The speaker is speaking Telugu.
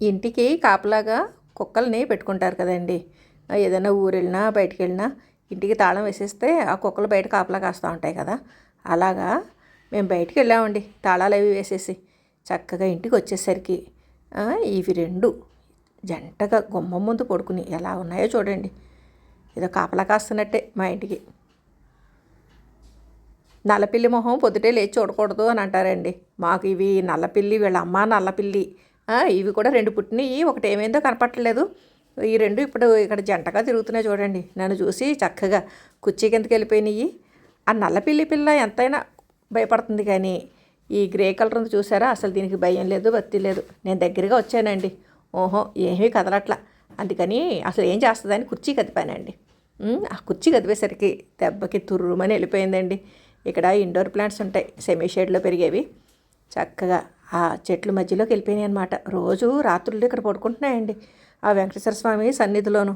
ఇంటికి కాపలాగా కుక్కల్ని పెట్టుకుంటారు కదండి. ఏదైనా ఊరు వెళ్ళినా బయటికి వెళ్ళినా ఇంటికి తాళం వేసేస్తే ఆ కుక్కలు బయట కాపలా కాస్తూ ఉంటాయి కదా. అలాగా మేము బయటికి వెళ్ళామండి తాళాలు అవి వేసేసి చక్కగా ఇంటికి వచ్చేసరికి ఇవి రెండు జంటగా గుమ్మం ముందు పడుకుని ఎలా ఉన్నాయో చూడండి. ఏదో కాపలా కాస్తున్నట్టే మా ఇంటికి. నల్లపిల్లి మొహం పొద్దుటే లేచి చూడకూడదు అని అంటారండి. మాకు ఇవి నల్లపిల్లి వీళ్ళ అమ్మ నల్లపిల్లి ఇవి కూడా రెండు పుట్టినవి ఒకటి ఏమైందో కనపట్టలేదు ఈ రెండు ఇప్పుడు ఇక్కడ జంటగా తిరుగుతున్నాయి చూడండి. నన్ను చూసి చక్కగా కుర్చీ కిందకి వెళ్ళిపోయినాయి. ఆ నల్లపిల్లి పిల్ల ఎంతైనా భయపడుతుంది కానీ ఈ గ్రే కలర్ ఉంది చూసారా? అసలు దీనికి భయం లేదు బత్తి లేదు. నేను దగ్గరగా వచ్చానండి. ఓహో ఏమీ కదలట్లా. అందుకని అసలు ఏం చేస్తుందని కుర్చీ కదిపానండి. ఆ కుర్చీ కదిపేసరికి దెబ్బకి తుర్రుమని వెళ్ళిపోయిందండి. ఇక్కడ ఇండోర్ ప్లాంట్స్ ఉంటాయి సెమీ షేడ్లో పెరిగేవి. చక్కగా ఆ చెట్ల మధ్యలోకి వెళ్ళిపోయినాయి అనమాట రోజు రాత్రులు ఇక్కడ పడుకుంటున్నాయండి. ఆ వెంకటేశ్వర స్వామి సన్నిధిలోను.